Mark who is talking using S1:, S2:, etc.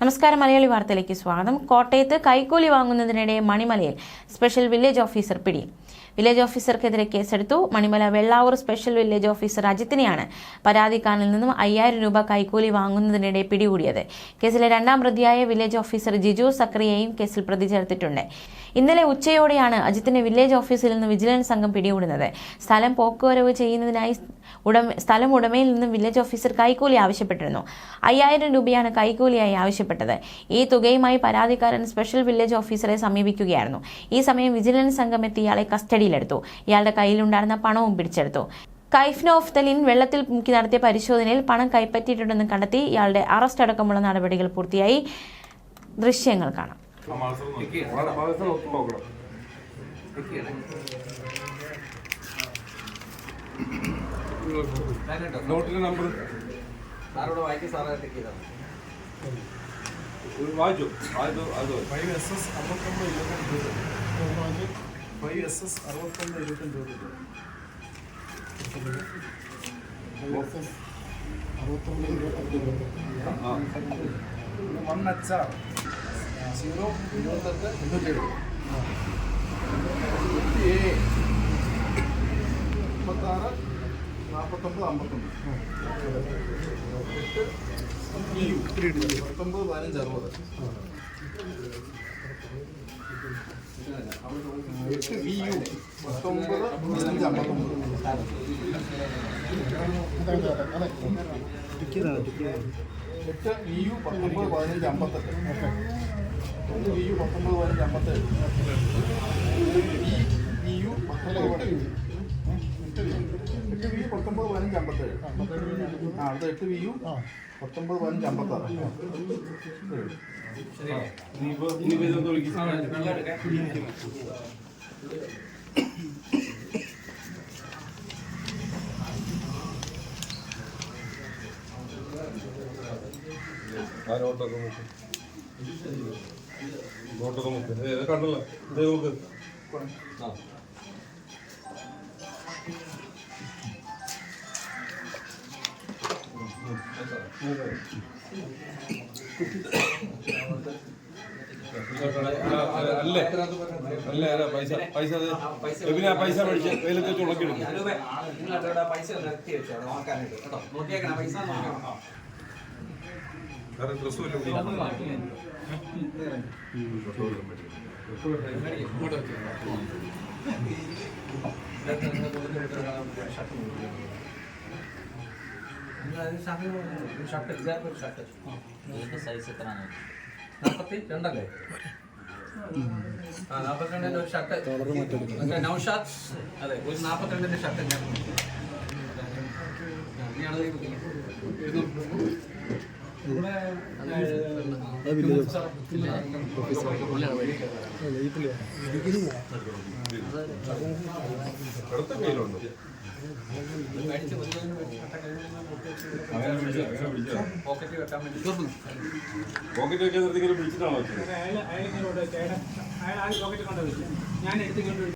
S1: നമസ്കാരം മലയാളി വാർത്തയിലേക്ക് സ്വാഗതം. കോട്ടയത്ത് കൈക്കൂലി വാങ്ങുന്നതിനിടെ മണിമലയിൽ സ്പെഷ്യൽ വില്ലേജ് ഓഫീസർ പിടി. വില്ലേജ് ഓഫീസർക്കെതിരെ കേസെടുത്തു. Manimala Vellavoor special village officer അജിത്തിനെയാണ് പരാതിക്കാരനിൽ നിന്നും അയ്യായിരം രൂപ കൈക്കൂലി വാങ്ങുന്നതിനിടെ പിടികൂടിയത്. കേസിലെ രണ്ടാം പ്രതിയായ വില്ലേജ് ഓഫീസർ ജിജു സക്രിയയും കേസിൽ പ്രതി ചേർത്തിട്ടുണ്ട്. ഇന്നലെ ഉച്ചയോടെയാണ് അജിത്തിനെ വില്ലേജ് ഓഫീസിൽ നിന്ന് വിജിലൻസ് സംഘം പിടികൂടുന്നത്. സ്ഥലം പോക്കുവരവ് ചെയ്യുന്നതിനായി ഉടമ സ്ഥലം ഉടമയിൽ നിന്നും വില്ലേജ് ഓഫീസർ കൈക്കൂലി ആവശ്യപ്പെട്ടിരുന്നു. അയ്യായിരം രൂപയാണ് കൈക്കൂലിയായി ആവശ്യപ്പെട്ടത്. ഈ തുകയുമായി പരാതിക്കാരൻ സ്പെഷ്യൽ വില്ലേജ് ഓഫീസറെ സമീപിക്കുകയായിരുന്നു. ഈ സമയം വിജിലൻസ് സംഘം എത്തി ഇയാളെ കസ്റ്റഡിയിലെടുത്തു. ഇയാളുടെ കയ്യിലുണ്ടായിരുന്ന പണവും പിടിച്ചെടുത്തു. കൈഫ്നോഫ്തലിൻ വെള്ളത്തിൽ മുക്കി നടത്തിയ പരിശോധനയിൽ പണം കൈപ്പറ്റിയിട്ടുണ്ടെന്ന് കണ്ടെത്തി ഇയാളുടെ അറസ്റ്റ് അടക്കമുള്ള നടപടികൾ പൂർത്തിയായി. ദൃശ്യങ്ങൾ കാണാം.
S2: നോട്ടിന്റെ നമ്പർ
S3: സാറോട് വായിക്കും സാറേ ചെയ്താൽ
S4: రాజు రాజు రాజు ఫైవ్ ఎస్ఎస్ అరవత్తొమ్మిది ఇరవై రెండు రాజు ఫైవ్ ఎస్ఎస్ అరవత్తొమ్మిది ఇరవై రెండు ఫైవ్ ఎస్ఎస్ అరవత్తొమ్మిది
S2: ఇరవై
S4: రెండు వన్ నచ్చ జీరో ఇరవత్తొక్క తొమ్మిది ఏ ಇಪ್ಪತ್ತಾರು നാൽപ്പത്തൊമ്പത് അമ്പത്തൊമ്പത് പത്തൊമ്പത് പതിനഞ്ച് അറുപത് എട്ട് വി യു പത്തൊമ്പത് പതിനഞ്ച് അമ്പത്തൊമ്പത് എട്ട് വി യു പത്തൊമ്പത് പതിനഞ്ച് അമ്പത്തെട്ട് ഒന്ന് വി യു പത്തൊമ്പത് പതിനഞ്ച് അമ്പത്തെട്ട് വി വി യു പത്തൊമ്പത് പതിനഞ്ച് എട്ട് വി എട്ട് വി യു പത്തൊമ്പത് പതിനഞ്ച് അമ്പത്തേഴ് ആ അടുത്ത എട്ട് വി യു പത്തൊമ്പത് പതിനഞ്ച് അമ്പത്താറ്
S2: ഇനിയിപ്പോ നോക്കി നോട്ടൊക്കെ നോക്ക്. കണ്ടല്ലോ. ഇത് നോക്ക്. ആ. അല്ലേ? അല്ലേ അല്ല പൈസ പൈസ എബിനാ പൈസ മേടിച്ച്? വെയിലത്ത് വെച്ച് ഉണക്കിടും
S3: ഞാനൂപേ, നിങ്ങൾ അവിടെ
S2: ഡ്രസ്സ് വല്ലതും
S3: ഷർട്ട് ഇതായിരുന്നു ഒരു ഷർട്ട്. ഇതിന്റെ സൈസ് എത്ര നാൽപ്പത്തി രണ്ടല്ലേ? ആ നാൽപ്പത്തിരണ്ടിന്റെ ഒരു ഷർട്ട്. നൗഷാദ്? അതെ ഒരു നാൽപ്പത്തിരണ്ടിന്റെ ഷർട്ട് ഞാൻ.
S2: അടുത്ത കയ്യിലുണ്ട് പോക്കറ്റ് വെക്കാൻ
S5: കൊണ്ടുപോയില്ല ഞാൻ എടുത്തുകൊണ്ട്